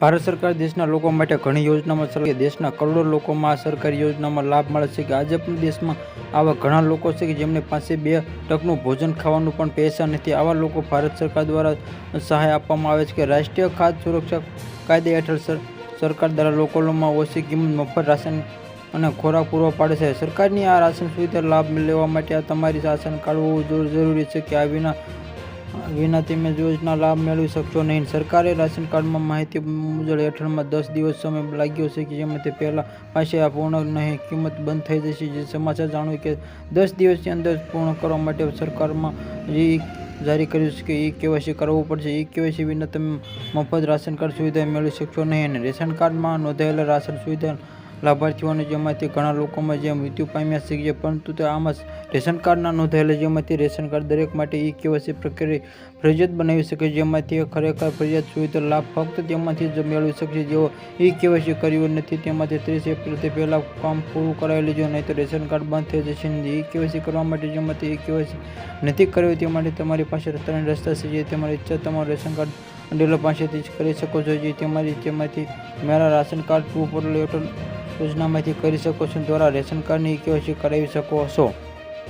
ભારત સરકાર દેશના લોકો માટે ઘણી યોજનામાં સરકાર દેશના કરોડો લોકોમાં આ સરકારી યોજનામાં લાભ મળે છે કે આજે પણ દેશમાં આવા ઘણા લોકો છે કે જેમને પાસે બે ટકનું ભોજન ખાવાનું પણ પૈસા નથી. આવા લોકો ભારત સરકાર દ્વારા સહાય આપવામાં આવે છે કે રાષ્ટ્રીય ખાદ્ય સુરક્ષા કાયદા હેઠળ સર, સરકાર દ્વારા લોકોમાં ઓછી કિંમત મફત રાશન અને ખોરાક પૂરો પાડે છે. સરકારની આ રાશન સુવિધા લાભ લેવા માટે આ તમારી રાશન કાર્ડ હોવું જરૂરી છે કે આ વિના વિના તમે યોજના લાભ મેળવી શકશો નહીં. સરકારે રાશન કાર્ડમાં માહિતી મુજબ હેઠળમાં દસ દિવસ સમય લાગ્યો છે કે જેમાં તે પહેલાં પાસે આ પૂર્ણ નહીં, કિંમત બંધ થઈ જશે. જે સમાચાર જાણવું કે દસ દિવસની અંદર પૂર્ણ કરવા માટે સરકારમાં જે જારી કર્યું છે કે ઈ કેવાયસી કરવું પડશે. ઈ કેવાયસી વિના તમે મફત રાશન કાર્ડ સુવિધા મેળવી શકશો નહીં અને રેશન કાર્ડમાં નોંધાયેલા રાશન સુવિધા લાભાર્થીઓને જેમાંથી ઘણા લોકોમાં જે મૃત્યુ પામ્યા છે જે પરંતુ તે આમાં રેશન કાર્ડના નોંધાયેલા જેમાંથી રેશન કાર્ડ દરેક માટે ઈ કેવાયસી પ્રક્રિયા ફરજિયાત બનાવી શકે જેમાંથી ખરેખર ફરજિયાત સુવિધા લાભ ફક્ત તેમાંથી જ મેળવી શકશે જેઓ ઈ કેવાયસી કર્યું નથી, તેમાંથી ત્રીસ એપ્રિલથી પહેલાં કામ પૂરું કરાવી લેજો નહીં તો રેશન કાર્ડ બંધ થઈ જશે. ઈ કેવાયસી કરવા માટે જેમાંથી ઈ કેવાયસી નથી કર્યું તે માટે તમારી પાસે ત્રણ રસ્તા છે, જે તમારી ઈચ્છા તમારું રેશન કાર્ડ ડીલર પાસેથી જ કરી શકો છો, જે તમારી તેમાંથી મારા રાશન કાર્ડ ટુ પોર્ટલ યોજનામાંથી કરી શકો છો દ્વારા રેશન કાર્ડની કેવાયસી કરાવી શકો છો.